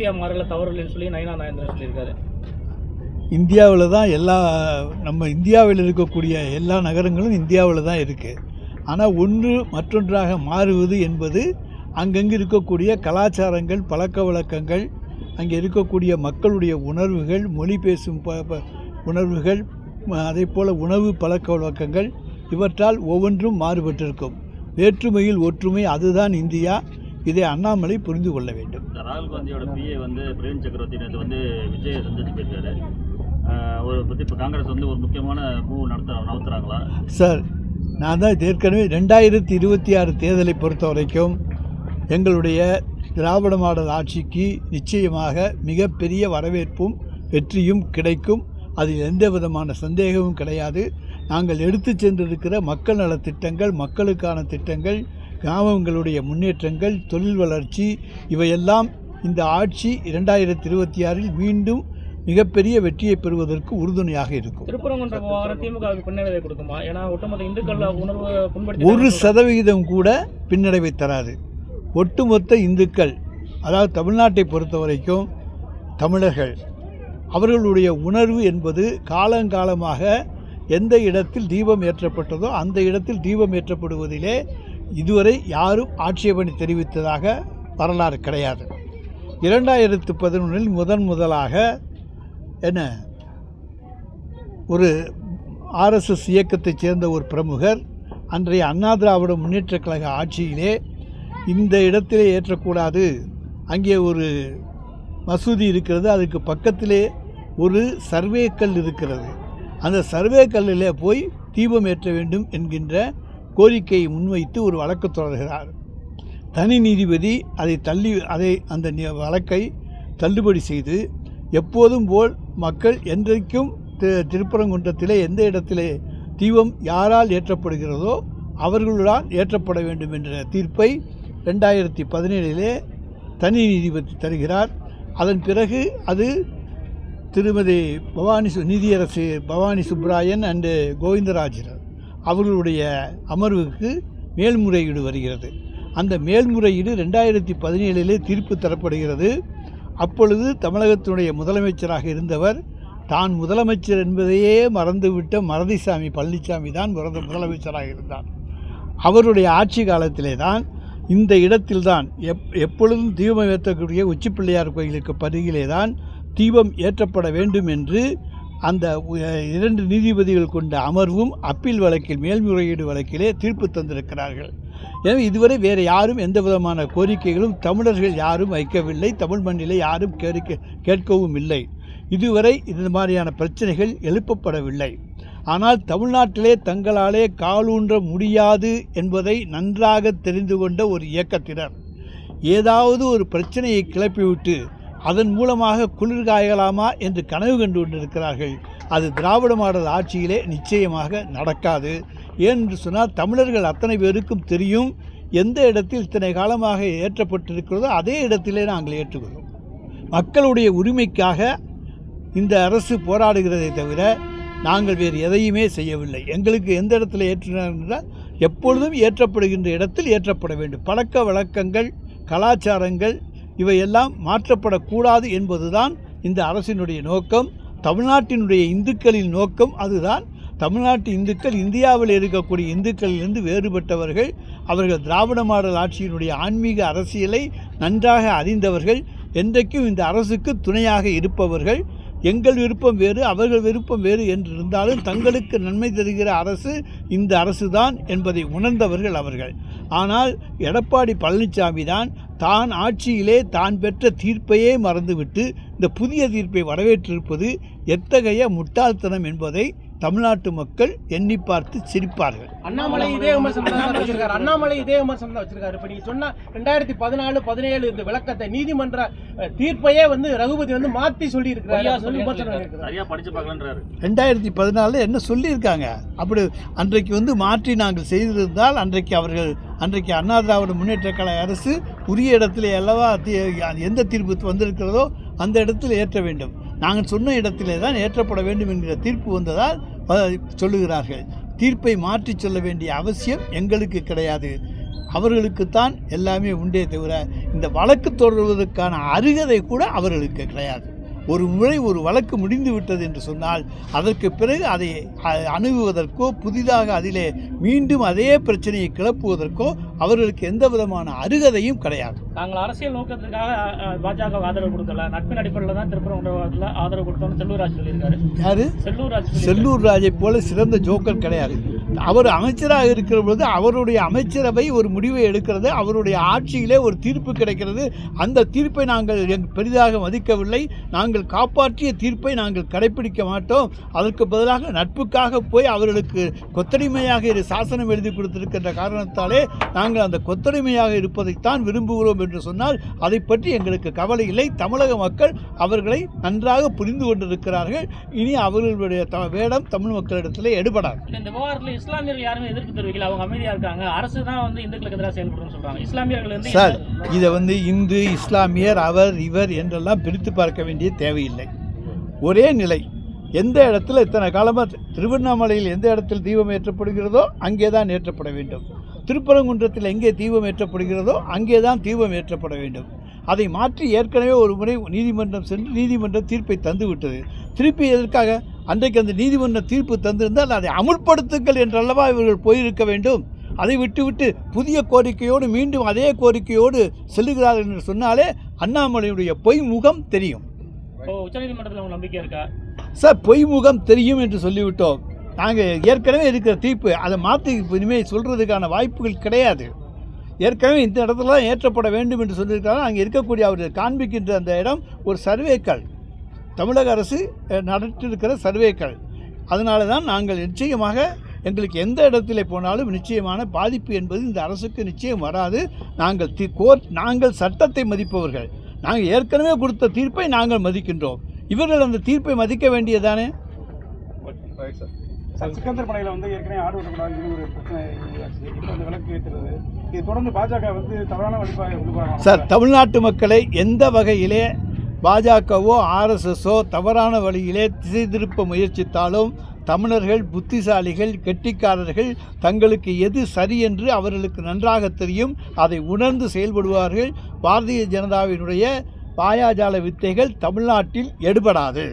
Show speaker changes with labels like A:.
A: India மாறல தவறில்லைன்னு சொல்லி நயனா நாயந்திரன் சொல்லியிருக்காரு.
B: இந்தியாவில் தான் எல்லா நம்ம இந்தியாவில் இருக்கக்கூடிய எல்லா நகரங்களும் இந்தியாவில் தான் இருக்குது ஆனால் ஒன்று மற்றொன்றாக மாறுவது என்பது அங்கங்கே இருக்கக்கூடிய கலாச்சாரங்கள் பழக்க வழக்கங்கள் அங்கே இருக்கக்கூடிய மக்களுடைய உணர்வுகள் மொழி பேசும் ப ப- உணர்வுகள் அதே போல் உணவு பழக்க வழக்கங்கள் இவற்றால் ஒவ்வொன்றும் மாறுபட்டிருக்கும். வேற்றுமையில் ஒற்றுமை அதுதான் இந்தியா. இதை அண்ணாமலை புரிந்து கொள்ள வேண்டும்.
C: ராகுல் காந்தியோட பிஏ வந்து பிரவீன் சக்கரவர்த்தி நேற்று வந்து விஜயை சந்திச்சு போயிருக்காரு. ஒரு பற்றி இப்போ காங்கிரஸ் வந்து ஒரு முக்கியமான மூவ் நடத்த நடத்துகிறாங்களா
B: சார் நான் தான் ஏற்கனவே ரெண்டாயிரத்தி இருபத்தி ஆறு தேர்தலை பொறுத்த வரைக்கும் எங்களுடைய திராவிட மாடல் ஆட்சிக்கு நிச்சயமாக மிகப்பெரிய வரவேற்பும் வெற்றியும் கிடைக்கும். அதில் எந்த விதமான சந்தேகமும் கிடையாது. நாங்கள் எடுத்து சென்றிருக்கிற மக்கள் நலத் திட்டங்கள் மக்களுக்கான திட்டங்கள் கிராமங்களுடைய முன்னேற்றங்கள் தொழில் வளர்ச்சி இவையெல்லாம் இந்த ஆட்சி இரண்டாயிரத்தி இருபத்தி ஆறில் மீண்டும் மிகப்பெரிய வெற்றியை பெறுவதற்கு உறுதுணையாக இருக்கும். ஒரு சதவிகிதம் கூட பின்னடைவை தராது. ஒட்டுமொத்த இந்துக்கள் அதாவது தமிழ்நாட்டை பொறுத்த வரைக்கும் தமிழர்கள் அவர்களுடைய உணர்வு என்பது காலங்காலமாக எந்த இடத்தில் தீபம் ஏற்றப்பட்டதோ அந்த இடத்தில் தீபம் ஏற்றப்படுவதிலே இதுவரை யாரும் ஆட்சேபனை தெரிவித்ததாக வரலாறு கிடையாது. இரண்டாயிரத்து பதினொன்றில் முதன் முதலாக என்ன ஒரு ஆர்எஸ்எஸ் இயக்கத்தைச் சேர்ந்த ஒரு பிரமுகர் அன்றைய அண்ணா திராவிட முன்னேற்றக் கழக ஆட்சியிலே இந்த இடத்திலே ஏற்றக்கூடாது அங்கே ஒரு மசூதி இருக்கிறது அதுக்கு பக்கத்திலே ஒரு சர்வே கல் இருக்கிறது. அந்த சர்வே கல்லிலே போய் தீபம் ஏற்ற வேண்டும் என்கின்ற கோரிக்கையை முன்வைத்து ஒரு வழக்கு தொடர்கிறார். தனி நீதிபதி அதை தள்ளி அதை அந்த வழக்கை தள்ளுபடி செய்து எப்போதும் போல் மக்கள் என்றைக்கும் தி- திருப்பரங்குன்றத்திலே எந்த இடத்திலே தீபம் யாரால் ஏற்றப்படுகிறதோ அவர்களுடன் ஏற்றப்பட வேண்டும் என்ற தீர்ப்பை ரெண்டாயிரத்தி பதினேழிலே தனி நீதிபதி தருகிறார். அதன் பிறகு அது திருமதி பவானி சு நீதியரசு பவானி சுப்ராயன் அண்டு கோவிந்தராஜர் அவர்களுடைய அமர்வுக்கு மேல்முறையீடு வருகிறது. அந்த மேல்முறையீடு ரெண்டாயிரத்தி பதினேழிலே தீர்ப்பு தரப்படுகிறது. அப்பொழுது தமிழகத்தினுடைய முதலமைச்சராக இருந்தவர் தான் முதலமைச்சர் என்பதையே மறந்துவிட்ட மறதிசாமி பழனிசாமி தான் பிறந்த முதலமைச்சராக இருந்தார். அவருடைய ஆட்சி காலத்திலே தான் இந்த இடத்தில்தான் எப் எப்பொழுதும் தீபம் ஏற்றக்கூடிய உச்சிப்பிள்ளையார் கோயிலுக்கு பருகிலே தான் தீபம் ஏற்றப்பட வேண்டும் என்று அந்த இரண்டு நீதிபதிகள் கொண்ட அமர்வும் அப்பீல் வழக்கில் மேல்முறையீடு வழக்கிலே தீர்ப்பு தந்திருக்கிறார்கள். எனவே இதுவரை வேறு யாரும் எந்த விதமான கோரிக்கைகளும் தமிழர்கள் யாரும் வைக்கவில்லை. தமிழ் மண்ணிலே யாரும் கேட்க கேட்கவும் இல்லை. இதுவரை இந்த மாதிரியான பிரச்சனைகள் எழுப்பப்படவில்லை. ஆனால் தமிழ்நாட்டிலே தங்களாலே காலூன்ற முடியாது என்பதை நன்றாக தெரிந்து கொண்ட ஒரு இயக்கத்தினர். ஏதாவது ஒரு பிரச்சனையை கிளப்பிவிட்டு அதன் மூலமாக குளிர் காயலாமா என்று கனவு கண்டு கொண்டிருக்கிறார்கள். அது திராவிட மாடல் ஆட்சியிலே நிச்சயமாக நடக்காது. ஏனென்று சொன்னால் தமிழர்கள் அத்தனை பேருக்கும் தெரியும் எந்த இடத்தில் இத்தனை காலமாக ஏற்றப்பட்டிருக்கிறதோ அதே இடத்திலே நாங்கள் ஏற்றுகிறோம். மக்களுடைய உரிமைக்காக இந்த அரசு போராடுகிறதை தவிர நாங்கள் வேறு எதையுமே செய்யவில்லை. எங்களுக்கு எந்த இடத்துல ஏற்றினார் என்றால் எப்பொழுதும் ஏற்றப்படுகின்ற இடத்தில் ஏற்றப்பட வேண்டும். பழக்க வழக்கங்கள் கலாச்சாரங்கள் இவையெல்லாம் மாற்றப்படக்கூடாது என்பதுதான் இந்த அரசினுடைய நோக்கம். தமிழ்நாட்டினுடைய இந்துக்களின் நோக்கம் அதுதான். தமிழ்நாட்டு இந்துக்கள் இந்தியாவில் இருக்கக்கூடிய இந்துக்களிலிருந்து வேறுபட்டவர்கள். அவர்கள் திராவிட மாடல் ஆட்சியினுடைய ஆன்மீக அரசியலை நன்றாக அறிந்தவர்கள். என்றைக்கும் இந்த அரசுக்கு துணையாக இருப்பவர்கள். எங்கள் விருப்பம் வேறு அவர்கள் விருப்பம் வேறு என்று இருந்தாலும் தங்களுக்கு நன்மை தருகிற அரசு இந்த அரசு தான் என்பதை உணர்ந்தவர்கள் அவர்கள். ஆனால் எடப்பாடி பழனிசாமி தான் தான் ஆட்சியிலே தான் பெற்ற தீர்ப்பையே மறந்துவிட்டு இந்த புதிய தீர்ப்பை வரவேற்றிருப்பது எத்தகைய முட்டாள்தனம் என்பதை தமிழ்நாட்டு மக்கள் எண்ணி பார்த்து சிரிப்பார்கள்.
D: அண்ணாமலை இதே விமர்சனம் தான் வச்சிருக்காரு. அண்ணாமலை இதே விமர்சனம் தான் வச்சிருக்காரு. இப்ப நீங்க சொன்ன ரெண்டாயிரத்தி பதினாலு பதினேழு இந்த விளக்கத்தை நீதிமன்ற தீர்ப்பையே வந்து ரகுபதி வந்து மாத்தி சொல்லி
A: பொய்யா
D: இருக்கிறாரு
A: சொல்லி
D: விமர்சனம்
B: ரெண்டாயிரத்தி பதினாலில் என்ன சொல்லியிருக்காங்க? அப்படி அன்றைக்கு வந்து மாற்றி நாங்கள் செய்திருந்தால் அன்றைக்கு அவர்கள் அன்றைக்கு அண்ணா திராவிட முன்னேற்ற கழக அரசு உரிய இடத்துல அல்லவா தீ- எந்த தீர்ப்பு வந்திருக்கிறதோ அந்த இடத்தில் ஏற்ற வேண்டும். நாங்கள் சொன்ன இடத்திலே தான் ஏற்றப்பட வேண்டும் என்கிற தீர்ப்பு வந்ததால் சொல்லுகிறார்கள். தீர்ப்பை மாற்றி சொல்ல வேண்டிய அவசியம் எங்களுக்கு கிடையாது. அவர்களுக்குத்தான் எல்லாமே உண்டே தவிர இந்த வழக்கு தொடர்வதற்கான அருகதை கூட அவர்களுக்கு கிடையாது. ஒரு முறை ஒரு வழக்கு முடிந்து விட்டது என்று சொன்னால் அதற்கு பிறகு அதை அணுகுவதற்கோ புதிதாக அதிலே மீண்டும் அதே பிரச்சனையை கிளப்புவதற்கோ அவர்களுக்கு எந்த விதமான அருகதையும் கிடையாது.
A: நாங்கள் அரசியல் நோக்கத்துக்காக பாஜக ஆதரவு கொடுக்கல. நட்பின் அடிப்படையில் தான் திருப்பரங்குன்றத்தில் ஆதரவு கொடுத்தோம்னு செல்லூர் ராஜ் சொல்லியிருக்காரு.
B: யாரு?
A: செல்லூர் ராஜ் சொல்லியிருக்காரு.
B: செல்லூர் ராஜை போல சிறந்த ஜோக்கர் கிடையாது. அவர் அமைச்சராக இருக்கிற பொழுது அவருடைய அமைச்சரவை ஒரு முடிவை எடுக்கிறது அவருடைய ஆட்சியிலே ஒரு தீர்ப்பு கிடைக்கிறது. அந்த தீர்ப்பை நாங்கள் பெரிதாக மதிக்கவில்லை. நாங்கள் காப்பாற்றிய தீர்ப்பை நாங்கள் கடைப்பிடிக்க மாட்டோம். அதற்கு பதிலாக நட்புக்காக போய் அவர்களுக்கு கொத்தடிமையாக சாசனம் எழுதி கொடுத்திருக்கின்ற காரணத்தாலே நாங்கள் அந்த கொத்தடிமையாக இருப்பதைத்தான் விரும்புகிறோம் என்று சொன்னால் அதை பற்றி எங்களுக்கு கவலை இல்லை. தமிழக மக்கள் அவர்களை நன்றாக புரிந்து கொண்டிருக்கிறார்கள். இனி அவர்களுடைய த வேடம் தமிழ் மக்களிடத்தில் எடுபடாது.
A: இந்த விவகாரத்தில் இஸ்லாமியர்கள் யாருமே எதிர்ப்பு தெரிவிக்கல. அவங்க அமைதியா இருக்காங்க. அரசு தான் வந்து இந்துக்களுக்கு எதிராக செயல்படுறோம்னு சொல்றாங்க. இஸ்லாமியர்கள்
B: சார் இதை வந்து இந்து இஸ்லாமியர் அவர் இவர் என்றெல்லாம் பிரித்து பார்க்க வேண்டிய தேவையில்லை. ஒரே நிலை எந்த இடத்துல இத்தனை காலமாக திருவண்ணாமலையில் எந்த இடத்தில் தீபம் ஏற்றப்படுகிறதோ அங்கே தான் ஏற்றப்பட வேண்டும். திருப்பரங்குன்றத்தில் எங்கே தீபம் ஏற்றப்படுகிறதோ அங்கே தான் தீபம் ஏற்றப்பட வேண்டும். அதை மாற்றி ஏற்கனவே ஒரு முறை நீதிமன்றம் சென்று நீதிமன்றம் தீர்ப்பை தந்து விட்டது திருப்பி எதற்காக? அன்றைக்கு அந்த நீதிமன்றம் தீர்ப்பு தந்திருந்தால் அதை அமுல்படுத்துங்கள் என்றல்லவா இவர்கள் போயிருக்க வேண்டும்? அதை விட்டுவிட்டு புதிய கோரிக்கையோடு மீண்டும் அதே கோரிக்கையோடு செல்லுகிறார்கள் என்று சொன்னாலே அண்ணாமலையுடைய பொய் முகம் தெரியும்.
A: இப்போ உச்சநீதிமன்றத்தில் உங்களுக்கு நம்பிக்கை இருக்கா?
B: சார் பொய் முகம் தெரியும் என்று சொல்லிவிட்டோம். நாங்கள் ஏற்கனவே இருக்கிற தீர்ப்பு அதை மாற்றி இனிமேல் சொல்கிறதுக்கான வாய்ப்புகள் கிடையாது. ஏற்கனவே இந்த இடத்துல தான் ஏற்றப்பட வேண்டும் என்று சொல்லியிருக்காங்க. அங்கே இருக்கக்கூடிய அவர் காண்பிக்கின்ற அந்த இடம் ஒரு சர்வேக்கள். தமிழக அரசு நடத்திருக்கிற சர்வேக்கள். அதனால தான் நாங்கள் நிச்சயமாக எங்களுக்கு எந்த இடத்துல போனாலும் நிச்சயமான பாதிப்பு என்பது இந்த அரசுக்கு நிச்சயம் வராது. நாங்கள் தி கோர்ட் நாங்கள் சட்டத்தை மதிப்பவர்கள். நாங்கள் ஏற்கனவே கொடுத்த தீர்ப்பை நாங்கள் மதிக்கின்றோம். இவர்கள் அந்த தீர்ப்பை மதிக்க வேண்டியதானே
E: சார் சிக்கந்தர் படையில வந்து ஏற்கனவே ஆடு விடக்கூடாதுன்னு ஒரு பிரச்சனை இப்போ அந்த விளக்கு ஏற்றுறது. இது தொடர்ந்து பாஜக வந்து தவறான வழிபாடு
B: சார் தமிழ்நாட்டு மக்களை எந்த வகையிலே பாஜகவோ ஆர்எஸ்எஸோ தவறான வழியிலே திசை திருப்ப முயற்சித்தாலும் தமிழர்கள் புத்திசாலிகள் கெட்டிக்காரர்கள் தங்களுக்கு எது சரி என்று அவர்களுக்கு நன்றாக தெரியும். அதை உணர்ந்து செயல்படுவார்கள். பாரதிய ஜனதாவினுடைய பாயாஜால வித்தைகள் தமிழ்நாட்டில் எடுபடாது.